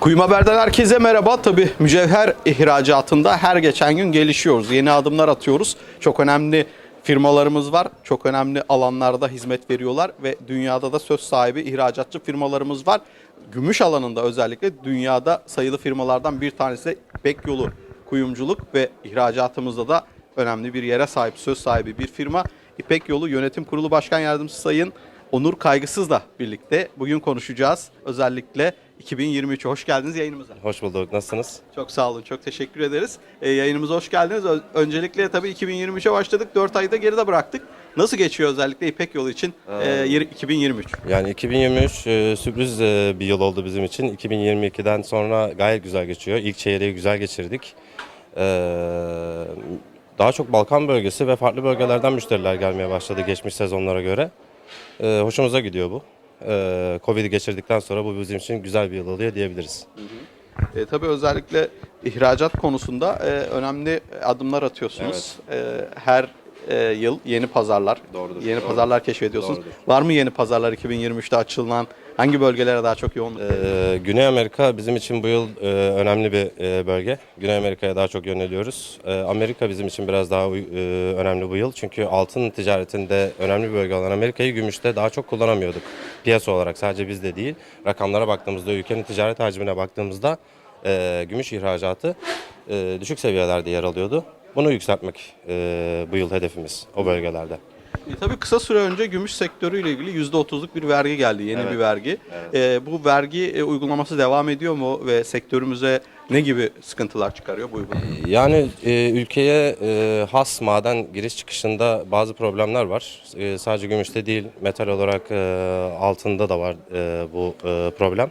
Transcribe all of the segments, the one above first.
Kuyum Haber'den herkese merhaba. Tabii mücevher ihracatında her geçen gün gelişiyoruz. Yeni adımlar atıyoruz. Çok önemli firmalarımız var. Çok önemli alanlarda hizmet veriyorlar ve dünyada da söz sahibi ihracatçı firmalarımız var. Gümüş alanında özellikle dünyada sayılı firmalardan bir tanesi İpek Yolu Kuyumculuk ve ihracatımızda da önemli bir yere sahip, söz sahibi bir firma. İpek Yolu Yönetim Kurulu Başkan Yardımcısı Sayın Onur Kaygısız'la birlikte bugün konuşacağız. Özellikle 2023'e hoş geldiniz yayınımıza. Hoş bulduk. Nasılsınız? Çok sağ olun, çok teşekkür ederiz. Ee, yayınımıza hoş geldiniz. Ö- Öncelikle tabii 2023'e başladık, 4 ayda geride bıraktık. Nasıl geçiyor özellikle İpek Yolu için e, yir- 2023? Yani 2023 e, sürpriz e, bir yıl oldu bizim için. 2022'den sonra gayet güzel geçiyor. İlk çeyreği güzel geçirdik. E, daha çok Balkan bölgesi ve farklı bölgelerden müşteriler gelmeye başladı geçmiş sezonlara göre. E, hoşumuza gidiyor bu. E, Covid'i geçirdikten sonra bu bizim için güzel bir yıl oluyor diyebiliriz. E, tabii özellikle ihracat konusunda e, önemli adımlar atıyorsunuz. E, her e, yıl yeni pazarlar, Doğrudur, yeni doğru. pazarlar keşfediyorsunuz. Doğrudur. Var mı yeni pazarlar 2023'te açılan? Hangi bölgelere daha çok yoğun? Ee, Güney Amerika bizim için bu yıl e, önemli bir e, bölge. Güney Amerika'ya daha çok yöneliyoruz. E, Amerika bizim için biraz daha e, önemli bu yıl. Çünkü altın ticaretinde önemli bir bölge olan Amerika'yı gümüşte daha çok kullanamıyorduk. Piyasa olarak sadece bizde değil. Rakamlara baktığımızda, ülkenin ticaret hacmine baktığımızda e, gümüş ihracatı e, düşük seviyelerde yer alıyordu. Bunu yükseltmek e, bu yıl hedefimiz o bölgelerde. E, tabii kısa süre önce gümüş sektörüyle ilgili %30'luk bir vergi geldi, yeni Evet. bir vergi. E, bu vergi e, uygulaması devam ediyor mu ve sektörümüze ne gibi sıkıntılar çıkarıyor bu uygulama? Yani e, ülkeye e, has maden giriş çıkışında bazı problemler var. E, sadece gümüşte değil, metal olarak e, altında da var e, bu e, problem.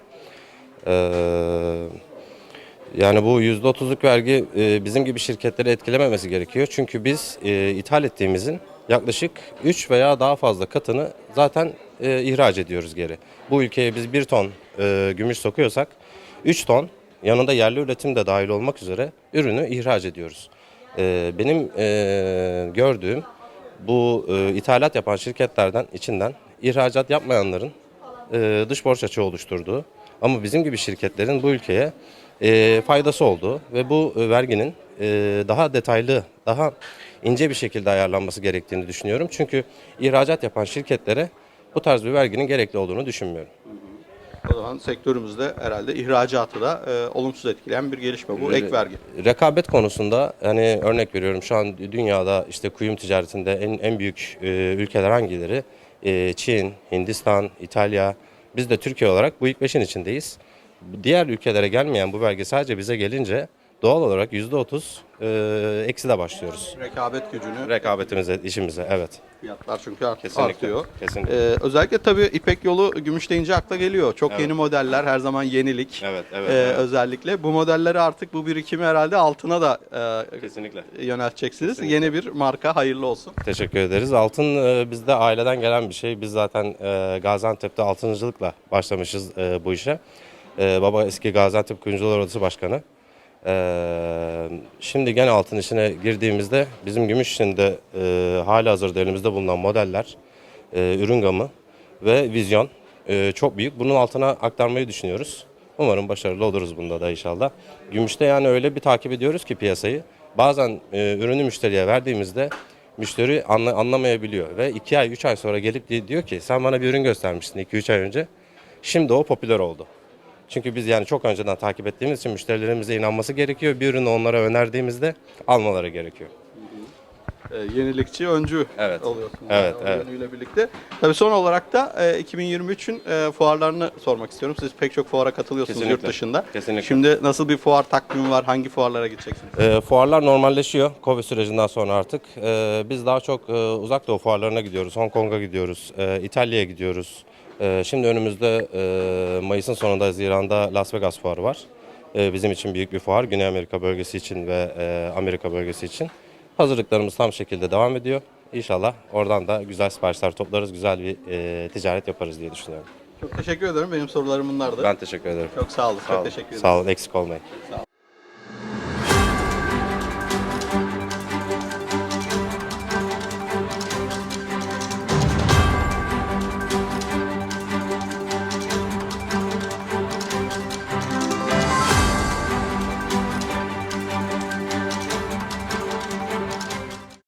E, yani bu %30'luk vergi e, bizim gibi şirketleri etkilememesi gerekiyor. Çünkü biz e, ithal ettiğimizin yaklaşık 3 veya daha fazla katını zaten e, ihraç ediyoruz geri. Bu ülkeye biz 1 ton e, gümüş sokuyorsak 3 ton yanında yerli üretim de dahil olmak üzere ürünü ihraç ediyoruz. Benim gördüğüm bu ithalat yapan şirketlerden içinden ihracat yapmayanların dış borç açığı oluşturduğu ama bizim gibi şirketlerin bu ülkeye e, faydası olduğu ve bu e, verginin e, daha detaylı, daha ince bir şekilde ayarlanması gerektiğini düşünüyorum. Çünkü ihracat yapan şirketlere bu tarz bir verginin gerekli olduğunu düşünmüyorum. O zaman sektörümüzde herhalde ihracatı da e, olumsuz etkileyen bir gelişme bu ek vergi. Rekabet konusunda hani örnek veriyorum şu an dünyada işte kuyum ticaretinde en en büyük e, ülkeler hangileri? E, Çin, Hindistan, İtalya. Biz de Türkiye olarak bu ilk beşin içindeyiz. Diğer ülkelere gelmeyen bu belge sadece bize gelince doğal olarak %30 e, eksi de başlıyoruz. Rekabet gücünü, Rekabetimize, işimize evet. fiyatlar çünkü art- Kesinlikle. artıyor. Kesinlikle. Ee, özellikle tabii İpek yolu gümüş deyince akla geliyor. Çok Evet. yeni modeller, her zaman yenilik. Evet, evet, Ee, evet. Özellikle bu modelleri artık bu birikimi herhalde altına da e, Kesinlikle. yönelteceksiniz. Kesinlikle. Yeni bir marka hayırlı olsun. Teşekkür ederiz. Altın e, bizde aileden gelen bir şey. Biz zaten e, Gaziantep'te altıncılıkla başlamışız e, bu işe. E, baba eski Gaziantep Kuyumcular Odası Başkanı. E, şimdi gene altın işine girdiğimizde bizim gümüş işinde e, hali hazırda elimizde bulunan modeller, e, ürün gamı ve vizyon e, çok büyük. Bunun altına aktarmayı düşünüyoruz. Umarım başarılı oluruz bunda da inşallah. Gümüşte yani öyle bir takip ediyoruz ki piyasayı. Bazen e, ürünü müşteriye verdiğimizde müşteri anla- anlamayabiliyor ve 2 ay 3 ay sonra gelip di- diyor ki sen bana bir ürün göstermiştin 2-3 ay önce. Şimdi o popüler oldu. Çünkü biz yani çok önceden takip ettiğimiz için müşterilerimize inanması gerekiyor. Bir ürünü onlara önerdiğimizde almaları gerekiyor. Ee, yenilikçi, öncü Evet. oluyorsunuz. Evet, yani evet. yönüyle birlikte. Tabii son olarak da e, 2023'ün e, fuarlarını sormak istiyorum. Siz pek çok fuara katılıyorsunuz Kesinlikle. yurt dışında. Kesinlikle. Şimdi nasıl bir fuar takvimi var? Hangi fuarlara gideceksiniz? E, fuarlar normalleşiyor Covid sürecinden sonra artık. E, biz daha çok e, uzak doğu fuarlarına gidiyoruz. Hong Kong'a gidiyoruz. e, İtalya'ya gidiyoruz. E, şimdi önümüzde e, Mayıs'ın sonunda Haziran'da Las Vegas fuarı var. E, bizim için büyük bir fuar. Güney Amerika bölgesi için ve e, Amerika bölgesi için. Hazırlıklarımız tam şekilde devam ediyor. İnşallah oradan da güzel siparişler toplarız, güzel bir e, ticaret yaparız diye düşünüyorum. Çok teşekkür ederim. Benim sorularım bunlardı. Ben teşekkür ederim. Çok sağ olun. Sağ Çok olun. teşekkür ederim. Sağ olun, eksik olmayın.